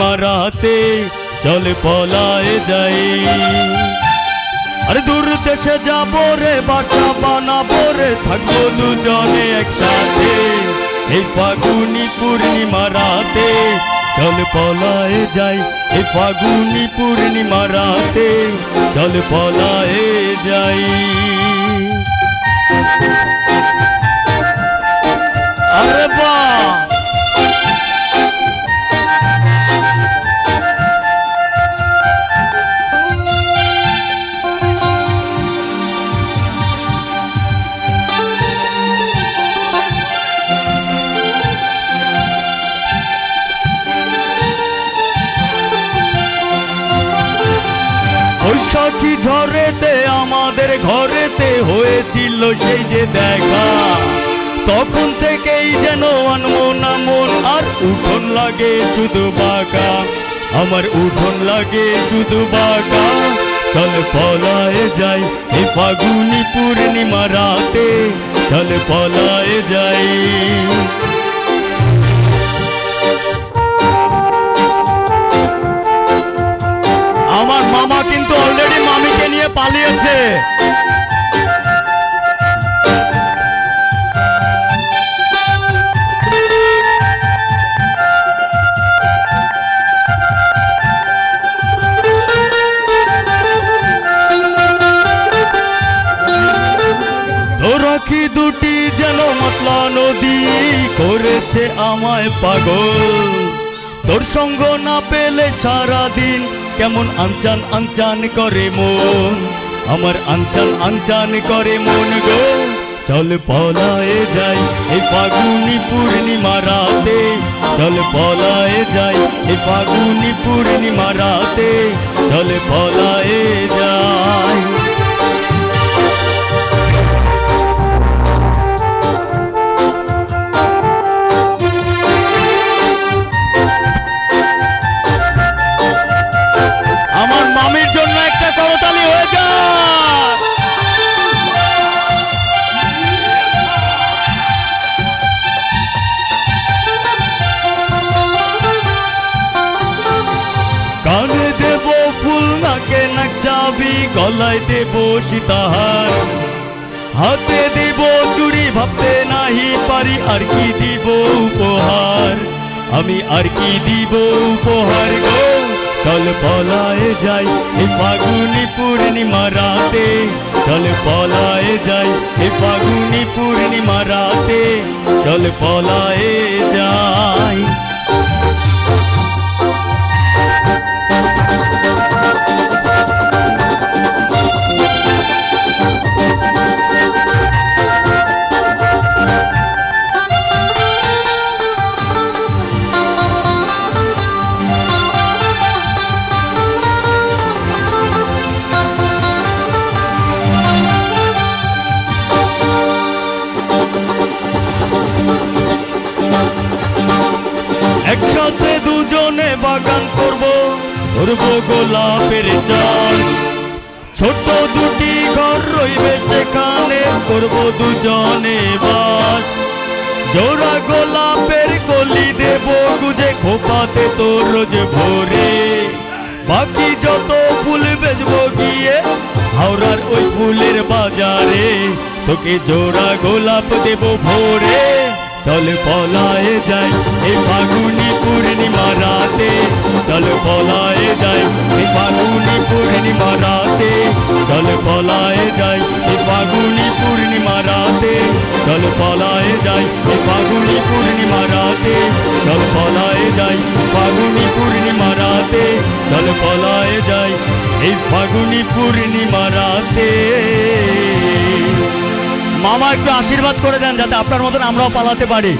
পূর্ণিমা রাতে চল পলায় যাই আরে দূর দেশে যাব রে, বাসা বানাবো রে, থাকব দুজনে একসাথে। এই ফাগুনি পূর্ণিমা রাতে চল পলায় যাই এই ফাগুনি পূর্ণিমা রাতে চল পলায় যাই বৈশাখী ঝড়েতে আমাদের ঘরেতে হয়েছিল সেই যে দেখা। তখন থেকেই যেন আনমনা মন আর উঠোন লাগে শুধু বাঁকা। আমার উঠোন লাগে শুধু বাঁকা। চল পলায় যাই এই ফাগুনি পূর্ণিমা রাতে। চল পলায় যাই। মামা কিন্তু অলরেডি মামিকে নিয়ে পালিয়েছে। দুটি যেন মতলা নদী করেছে আমায় পাগল? তোর সঙ্গ না পেলে সারা দিন কেমন আনচান আঞ্চান করে মন? আমার আনচান আঞ্চান করে মন গো। চল পলায়ে যাই এই ফাগুনি পূর্ণিমা রাতে চল পলায়ে যাই এই ফাগুনি পূর্ণিমা রাতে চল পলায়ে যাই। গলায় দেব সীতাহার। হাতে দিব চুড়ি ভাবতে নাহি পারি, আর কি দিব উপহার? আমি আর কি দিব উপহার গো? চল পলায় যাই এই ফাগুনি পূর্ণিমা রাতে চল পলায় যাই এই ফাগুনি পূর্ণিমা রাতে চল পলায় যাই দুজনে বাগান করব করব গোলাপের চাষ। ছোট দুটি ঘর রইবে সেখানে, করব দুজনে বাস। জোড়া গোলাপের কলি দেব গুজে, খোপাতে তো রোজ ভোরে। বাকি যত ফুল বেচবো গিয়ে, হাওড়ার ওই ফুলের বাজারে, তোকে জোড়া গোলাপ দেব ভোরে। চল পলায় যাই, এই ফাগুনি পূর্ণিমা রাতে। চল পলায় যাই, এই ফাগুনি পূর্ণিমা রাতে। চল পলায় যাই, এই ফাগুনি পূর্ণিমা রাতে। চল পলায় যাই, এই ফাগুনি পূর্ণিমা রাতে। চল পলায় যাই, ফাগুনি পূর্ণিমা রাতে। চল পলায় যাই, এই ফাগুনি পূর্ণিমা রাতে। মামা একটু আশীর্বাদ করে দেন যাতে আপনার মতন আমরাও পালাতে পারি।